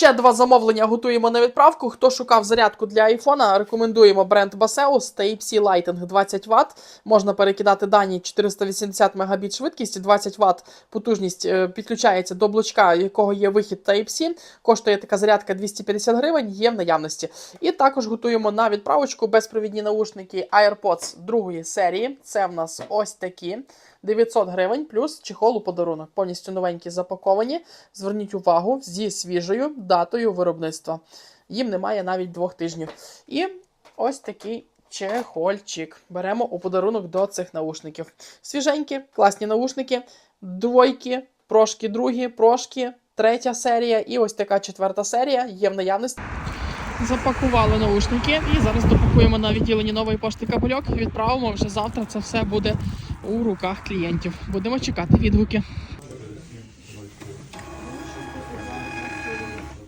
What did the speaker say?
Ще два замовлення готуємо на відправку. Хто шукав зарядку для айфона, рекомендуємо бренд Baseus Type-C Lighting 20 Вт. Можна перекидати дані 480 Мбіт швидкість, 20 Вт потужність е, підключається до блочка, якого є вихід Type-C. Коштує така зарядка 250 гривень, є в наявності. І також готуємо на відправочку безпровідні наушники AirPods другої серії. Це в нас ось такі. 900 гривень плюс чехол у подарунок. Повністю новенькі запаковані. Зверніть увагу зі свіжою датою виробництва. Їм немає навіть двох тижнів. І ось такий чехольчик. Беремо у подарунок до цих наушників. Свіженькі, класні наушники, двойки, прошки другі, прошки, третя серія і ось така четверта серія є в наявності. Запакували наушники і зараз допакуємо на відділенні нової пошти кабельок. Відправимо вже завтра. Це все буде у руках клієнтів. Будемо чекати відгуки.